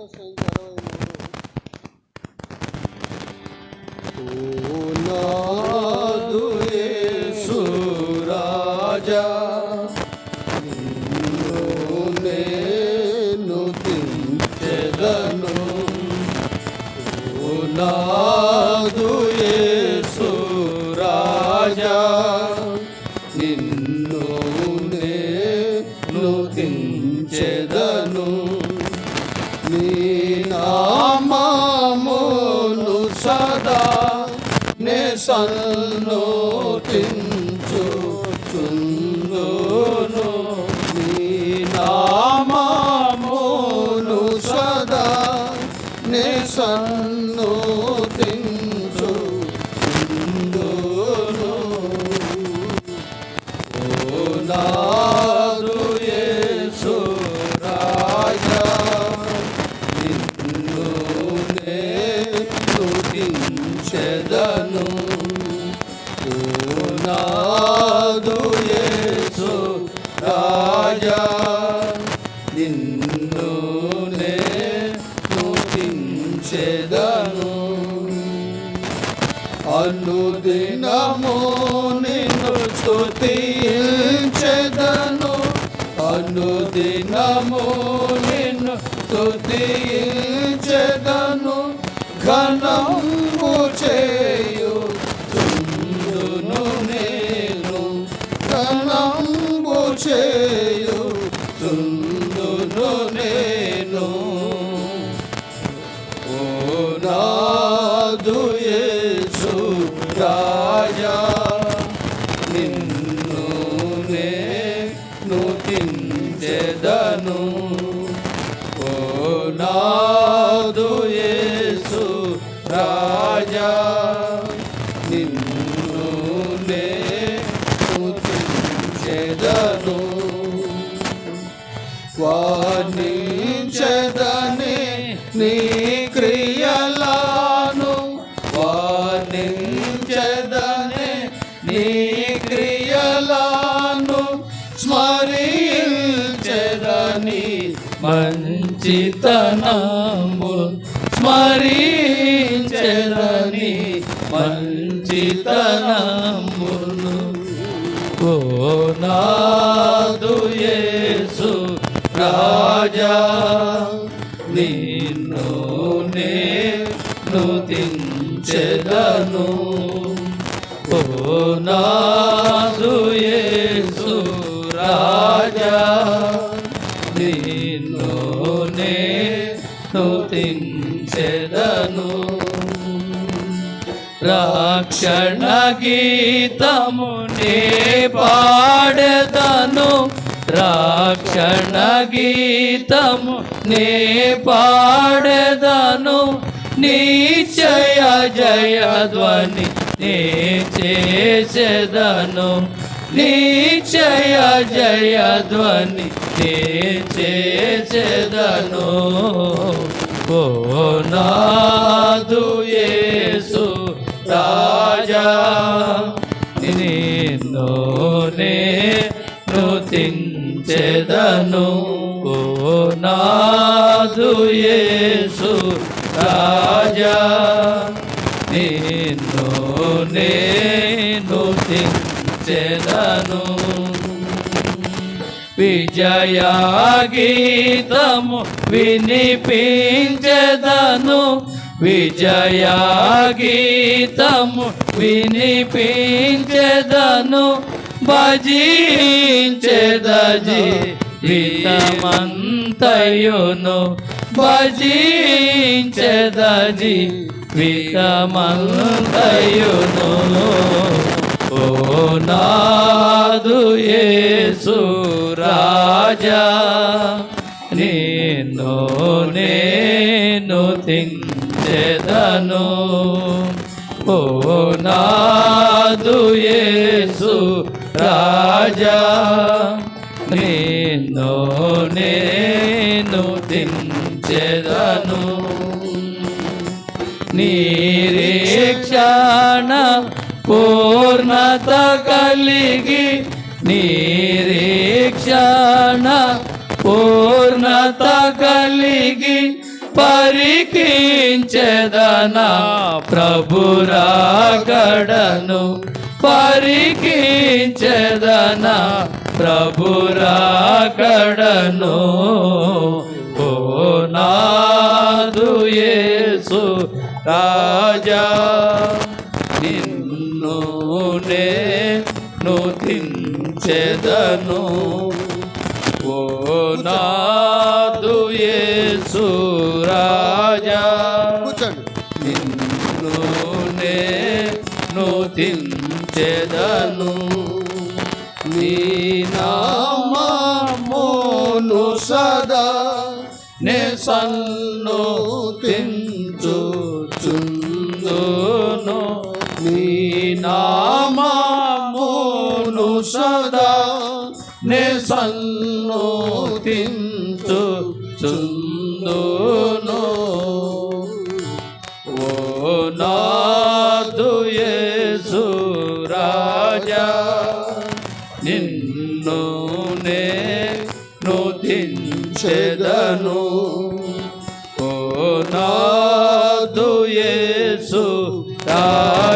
సంఖ్య అరవై మూడు రాజా నిన్ను నేను దించెదను నాదు యేసు రాజా నిన్ను నేను నీ నామమును సదా నే సన్నోతించుచుందును దించెదను ఓ నాదు యేసు రాజా. నిన్ను నేను దించెదను అనుదినము నిన్ను స్తుతించెదను. అనుదినము నిన్ను స్తుతించెదను. ఘనము చేయు తుందును నేను ఘనము చేయు తుందును నేను. ఓ నాదు యేసు రాజా నిన్ను నేను తించెదను. ఓ నాదు యేసు రాజా నిన్ను నేను తించెదను వాణించదని నీ క్రియలాను. వాణించదని నీ క్రియలాను. స్మరించదని మంచితనము స్మరించదని మంచితనమును ఓ నాదు యేసు రాజా. నిన్ను నేను తించెదను ఓ నాదు యేసు రాజా. నిన్ను నేను తించెదను రక్షణ గీతము నే పాడదను. రక్షణ గీతము నే పాడదను. నిశ్చయ జయధ్వని నే చేసేదను. నిశ్చయ జయధ్వని నే చేసేదను. ఓ నాదు యేసు రాజా నిన్నోనే నృతించెదను. తించెదను ఓ నాదు యేసు రాజా నిన్నోనే నృతించెదను. విజయా గీతము వినిపించదను. విజయా గీతము వినిపించదను. భజించదజి వితమంతయును భజించదజి వితమంతయును ఓ నా కాదు ఏసు రాజా. నిన్ను నేను తించెదను. ఓ నాదు ఏసు రాజా. నిన్ను నేను తించెదను. నిరీక్షణ పూర్ణత కలిగి నిరీక్షణ పూర్ణత కలిగి పరికించెదనా ప్రభురాగడను పరికించెదనా ప్రభురాగడను ఓ నాదు యేసు రాజా. నేను తించెదను ఓ నాదు యేసు రాజా. కూర్చోండి. నిన్ను నేను తించెదను నీ నామమును సదా నే సన్ను తించుచుందును నీ నామమును సదా నే సన్ను తించుచుందును ఓ నాదు యేసు రాజా నిన్ను నేను దించెదను ఓ నాదు యేసు రాజా